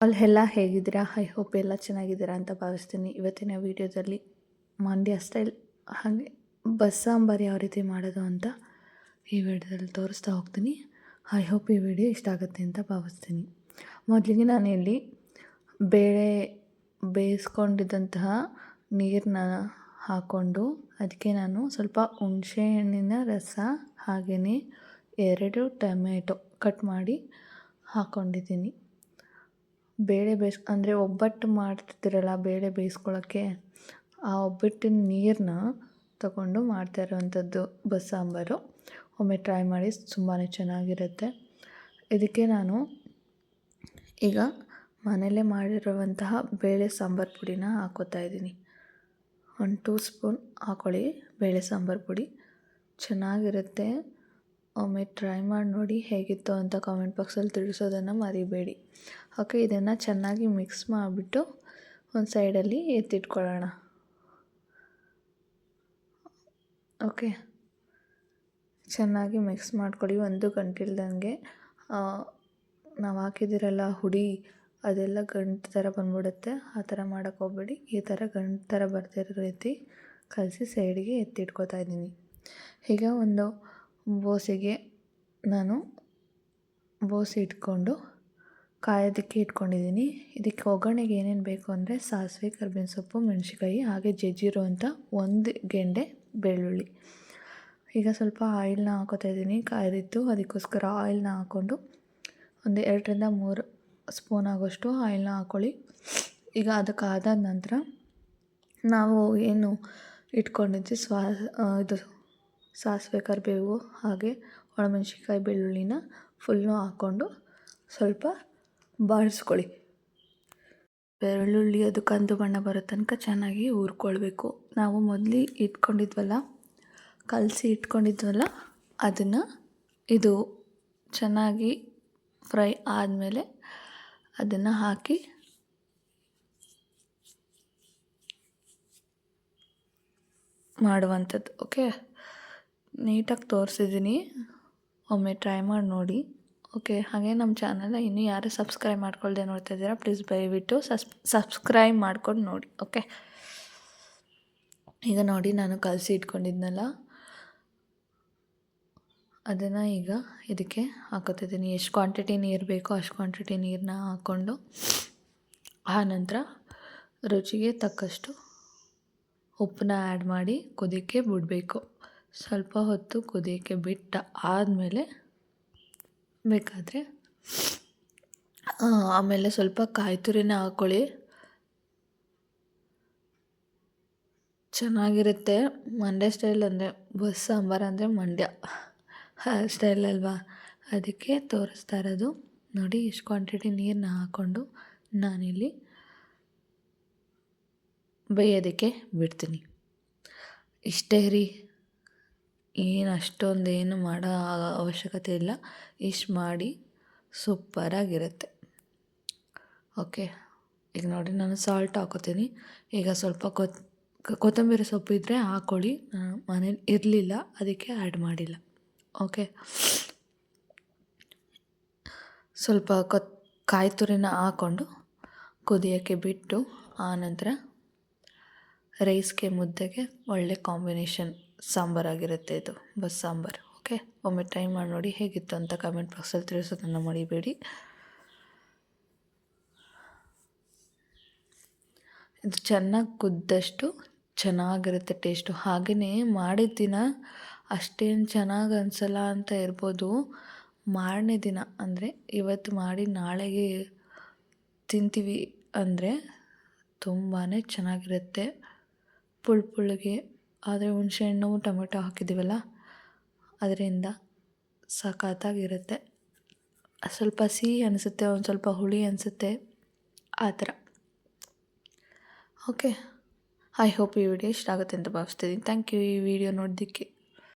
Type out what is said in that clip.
ಅಲ್ಲಿ ಎಲ್ಲ ಹೇಗಿದ್ದೀರಾ? ಐ ಹೋಪ್ ಎಲ್ಲ ಚೆನ್ನಾಗಿದ್ದೀರಾ ಅಂತ ಭಾವಿಸ್ತೀನಿ. ಇವತ್ತಿನ ವೀಡಿಯೋದಲ್ಲಿ ಮಂಡ್ಯ ಸ್ಟೈಲ್, ಹಾಗೆ ಬಸ್ ಸಾಂಬಾರು ಯಾವ ರೀತಿ ಮಾಡೋದು ಅಂತ ಈ ವಿಡಿಯೋದಲ್ಲಿ ತೋರಿಸ್ತಾ ಹೋಗ್ತೀನಿ. ಐ ಹೋಪ್ ಈ ವಿಡಿಯೋ ಇಷ್ಟ ಆಗುತ್ತೆ ಅಂತ ಭಾವಿಸ್ತೀನಿ. ಮೊದಲಿಗೆ ನಾನು ಇಲ್ಲಿ ಬೇಳೆ ಬೇಯಿಸ್ಕೊಂಡಿದ್ದಂತಹ ನೀರನ್ನ ಹಾಕ್ಕೊಂಡು ಅದಕ್ಕೆ ನಾನು ಸ್ವಲ್ಪ ಹುಣಸೆಹಣ್ಣಿನ ರಸ, ಹಾಗೆಯೇ ಎರಡು ಟೊಮೆಟೊ ಕಟ್ ಮಾಡಿ ಹಾಕ್ಕೊಂಡಿದ್ದೀನಿ ಬೇಳೆ ಬೇಯಿಸ್, ಅಂದರೆ ಒಬ್ಬಟ್ಟು ಮಾಡ್ತಿದ್ದೀರಲ್ಲ ಬೇಳೆ ಬೇಯಿಸ್ಕೊಳ್ಳೋಕ್ಕೆ ಆ ಒಬ್ಬಟ್ಟಿನ ನೀರನ್ನ ತಗೊಂಡು ಮಾಡ್ತಾ ಇರೋವಂಥದ್ದು ಬಸ್ಸಾಂಬಾರು. ಒಮ್ಮೆ ಟ್ರೈ ಮಾಡಿ ತುಂಬಾ ಚೆನ್ನಾಗಿರುತ್ತೆ. ಇದಕ್ಕೆ ನಾನು ಈಗ ಮನೆಯಲ್ಲೇ ಮಾಡಿರುವಂತಹ ಬೇಳೆ ಸಾಂಬಾರು ಪುಡಿನ ಹಾಕೋತಾ ಇದ್ದೀನಿ. ಒಂದು ಟೂ ಸ್ಪೂನ್ ಹಾಕೊಳ್ಳಿ, ಬೇಳೆ ಸಾಂಬಾರು ಪುಡಿ. ಚೆನ್ನಾಗಿರುತ್ತೆ. ಒಮ್ಮೆ ಟ್ರೈ ಮಾಡಿ ನೋಡಿ ಹೇಗಿತ್ತು ಅಂತ ಕಾಮೆಂಟ್ ಬಾಕ್ಸಲ್ಲಿ ತಿಳಿಸೋದನ್ನು ಮರಿಬೇಡಿ. ಓಕೆ ಇದನ್ನು ಚೆನ್ನಾಗಿ ಮಿಕ್ಸ್ ಮಾಡಿಬಿಟ್ಟು ಒಂದು ಸೈಡಲ್ಲಿ ಎತ್ತಿಟ್ಕೊಳ್ಳೋಣ. ಓಕೆ ಚೆನ್ನಾಗಿ ಮಿಕ್ಸ್ ಮಾಡ್ಕೊಳ್ಳಿ. ಒಂದು ಗಂಟಿಲ್ದಂಗೆ ನಾವು ಹಾಕಿದಿರಲ್ಲ ಹುಡಿ, ಅದೆಲ್ಲ ಗಂಟು ಥರ ಬಂದ್ಬಿಡುತ್ತೆ. ಆ ಥರ ಮಾಡೋಕ್ಕೆ ಹೋಗ್ಬೇಡಿ. ಈ ಥರ ಗಂಟು ಥರ ಬರ್ತಿರೋ ರೀತಿ ಕಲಸಿ ಸೈಡಿಗೆ ಎತ್ತಿಟ್ಕೋತಾ ಇದ್ದೀನಿ. ಈಗ ಒಂದು ಬೋಸಿಗೆ ನಾನು ಬೋಸಿ ಇಟ್ಕೊಂಡು ಕಾಯೋದಕ್ಕೆ ಇಟ್ಕೊಂಡಿದ್ದೀನಿ. ಇದಕ್ಕೆ ಒಗ್ಗರಣೆಗೆ ಏನೇನು ಬೇಕು ಅಂದರೆ ಸಾಸಿವೆ, ಕರ್ಬೇವಿನ ಸೊಪ್ಪು, ಮೆಣಸಿನ್ಕಾಯಿ, ಹಾಗೆ ಜಜ್ಜಿರೋ ಒಂದು ಗೆಂಡೆ ಬೆಳ್ಳುಳ್ಳಿ. ಈಗ ಸ್ವಲ್ಪ ಆಯಿಲ್ನ ಹಾಕೋತಾ ಇದ್ದೀನಿ. ಕಾಯ್ದಿತ್ತು. ಅದಕ್ಕೋಸ್ಕರ ಆಯಿಲ್ನ ಹಾಕ್ಕೊಂಡು ಒಂದು ಎರಡರಿಂದ ಮೂರು ಸ್ಪೂನ್ ಆಗೋಷ್ಟು ಆಯಿಲ್ನ ಹಾಕ್ಕೊಳ್ಳಿ ಈಗ ಅದಕ್ಕೆ ನಂತರ ನಾವು ಏನು ಇಟ್ಕೊಂಡಿದ್ವಿ ಸ್ವಾ ಇದು ಸಾಸಿವೆ ಕರಿಬೇವು ಹಾಗೆ ಒಣಮೆಣ್ಸಿನ್ಕಾಯಿ ಬೆಳ್ಳುಳ್ಳಿನ ಫುಲ್ಲು ಹಾಕ್ಕೊಂಡು ಸ್ವಲ್ಪ ಬಾಡಿಸ್ಕೊಳ್ಳಿ ಬೆಳ್ಳುಳ್ಳಿ ಅದು ಕಂದು ಬಣ್ಣ ಬರೋ ತನಕ ಚೆನ್ನಾಗಿ ಹುರ್ಕೊಳ್ಬೇಕು. ನಾವು ಮೊದಲು ಇಟ್ಕೊಂಡಿದ್ವಲ್ಲ, ಕಲಸಿ ಇಟ್ಕೊಂಡಿದ್ವಲ್ಲ, ಅದನ್ನು ಇದು ಚೆನ್ನಾಗಿ ಫ್ರೈ ಆದಮೇಲೆ ಅದನ್ನು ಹಾಕಿ ಮಾಡುವಂಥದ್ದು ಓಕೆ ನೀಟಾಗಿ ತೋರಿಸಿದ್ದೀನಿ. ಒಮ್ಮೆ ಟ್ರೈ ಮಾಡಿ ನೋಡಿ. ಓಕೆ ಹಾಗೆ ನಮ್ಮ ಚಾನಲ್ನ ಇನ್ನೂ ಯಾರು ಸಬ್ಸ್ಕ್ರೈಬ್ ಮಾಡ್ಕೊಳ್ದೆ ನೋಡ್ತಾ ಇದ್ದೀರಾ ಪ್ಲೀಸ್ ದಯವಿಟ್ಟು ಸಸ್ ಸಬ್ಸ್ಕ್ರೈಬ್ ಮಾಡ್ಕೊಂಡು ನೋಡಿ ಓಕೆ ಈಗ ನೋಡಿ ನಾನು ಕಲಸಿ ಇಟ್ಕೊಂಡಿದ್ನಲ್ಲ. ಅದನ್ನು ಈಗ ಇದಕ್ಕೆ ಹಾಕೋತಿದ್ದೀನಿ ಎಷ್ಟು ಕ್ವಾಂಟಿಟಿ ನೀರು ಬೇಕೋ ಅಷ್ಟು ಕ್ವಾಂಟಿಟಿ ನೀರನ್ನ ಹಾಕ್ಕೊಂಡು, ಆ ನಂತರ ರುಚಿಗೆ ತಕ್ಕಷ್ಟು ಉಪ್ಪನ್ನ ಆ್ಯಡ್ ಮಾಡಿ ಕುದಿಕ್ಕೆ ಬಿಡಬೇಕು. ಸ್ವಲ್ಪ ಹೊತ್ತು ಕುದಿಯೋಕ್ಕೆ ಬಿಟ್ಟ ಆದಮೇಲೆ ಬೇಕಾದರೆ ಆಮೇಲೆ ಸ್ವಲ್ಪ ಕಾಯಿ ತುರಿನ ಹಾಕ್ಕೊಳ್ಳಿ ಚೆನ್ನಾಗಿರುತ್ತೆ. ಮಂಡ್ಯ ಸ್ಟೈಲ್ ಅಂದರೆ, ಬಸ್ ಸಾಂಬಾರು ಅಂದರೆ ಮಂಡ್ಯ. ಸ್ಟೈಲ್ ಅಲ್ವಾ? ಅದಕ್ಕೆ ತೋರಿಸ್ತಾ ಇರೋದು. ನೋಡಿ ಇಷ್ಟು ಕ್ವಾಂಟಿಟಿ ನೀರನ್ನ ಹಾಕ್ಕೊಂಡು ನಾನಿಲ್ಲಿ ಬೇಯೋದಕ್ಕೆ ಬಿಡ್ತೀನಿ. ಇಷ್ಟೇ ರೀ. ಏನು ಅಷ್ಟೊಂದು ಏನು ಮಾಡೋ ಅವಶ್ಯಕತೆ ಇಲ್ಲ. ಇಷ್ಟು ಮಾಡಿ ಸೂಪರಾಗಿರುತ್ತೆ ಓಕೆ, ಈಗ ನೋಡಿ ನಾನು ಸಾಲ್ಟ್ ಹಾಕೋತೀನಿ. ಈಗ ಸ್ವಲ್ಪ ಕೊತ್, ಕೊತ್ತಂಬರಿ ಸೊಪ್ಪು ಇದ್ದರೆ ಹಾಕ್ಕೊಳ್ಳಿ ಮನೇಲಿ ಇರಲಿಲ್ಲ, ಅದಕ್ಕೆ ಆ್ಯಡ್ ಮಾಡಿಲ್ಲ. ಓಕೆ. ಸ್ವಲ್ಪ ಕೊತ್, ಕಾಯಿ ತುರಿನ ಹಾಕ್ಕೊಂಡು ಕುದಿಯೋಕ್ಕೆ ಬಿಟ್ಟು ಆನಂತರ ರೈಸ್ಗೆ ಮುದ್ದೆಗೆ ಒಳ್ಳೆ ಕಾಂಬಿನೇಷನ್ ಸಾಂಬಾರಾಗಿರುತ್ತೆ ಇದು. ಬಸ್ ಸಾಂಬಾರು, ಓಕೆ? ಒಮ್ಮೆ ಟ್ರೈ ಮಾಡಿ ನೋಡಿ ಹೇಗಿತ್ತು ಅಂತ ಕಮೆಂಟ್ ಬಾಕ್ಸಲ್ಲಿ ತಿಳಿಸೋದನ್ನು ಮರಿಬೇಡಿ. ಇದು ಚೆನ್ನಾಗಿ ಕುದ್ದಷ್ಟು ಚೆನ್ನಾಗಿರುತ್ತೆ ಟೇಸ್ಟು ಹಾಗೆಯೇ ಮಾಡಿದ ದಿನ ಅಷ್ಟೇನು ಚೆನ್ನಾಗಿ ಅನಿಸಲ್ಲ ಅಂತ ಇರ್ಬೋದು. ಮಾರನೇ ದಿನ ಅಂದರೆ ಇವತ್ತು ಮಾಡಿ ನಾಳೆಗೆ ತಿಂತೀವಿ ಅಂದರೆ ತುಂಬಾ ಚೆನ್ನಾಗಿರುತ್ತೆ. ಪುಳ್ ಪುಳ್ಳಗೆ ಆದರೆ ಹುಣಸೆ ಹಣ್ಣು, ಟೊಮೆಟೊ ಹಾಕಿದ್ದೀವಲ್ಲ, ಅದರಿಂದ ಸಖತ್ತಾಗಿರುತ್ತೆ ಸ್ವಲ್ಪ ಸಿಹಿ ಅನಿಸುತ್ತೆ, ಒಂದು ಸ್ವಲ್ಪ ಹುಳಿ ಅನಿಸುತ್ತೆ, ಆ ಥರ. ಓಕೆ ಐ ಹೋಪ್ ಈ ವಿಡಿಯೋ ಇಷ್ಟ ಆಗುತ್ತೆ ಅಂತ ಭಾವಿಸ್ತಿದ್ದೀನಿ. ಥ್ಯಾಂಕ್ ಯು ಈ ವಿಡಿಯೋ ನೋಡೋದಕ್ಕೆ.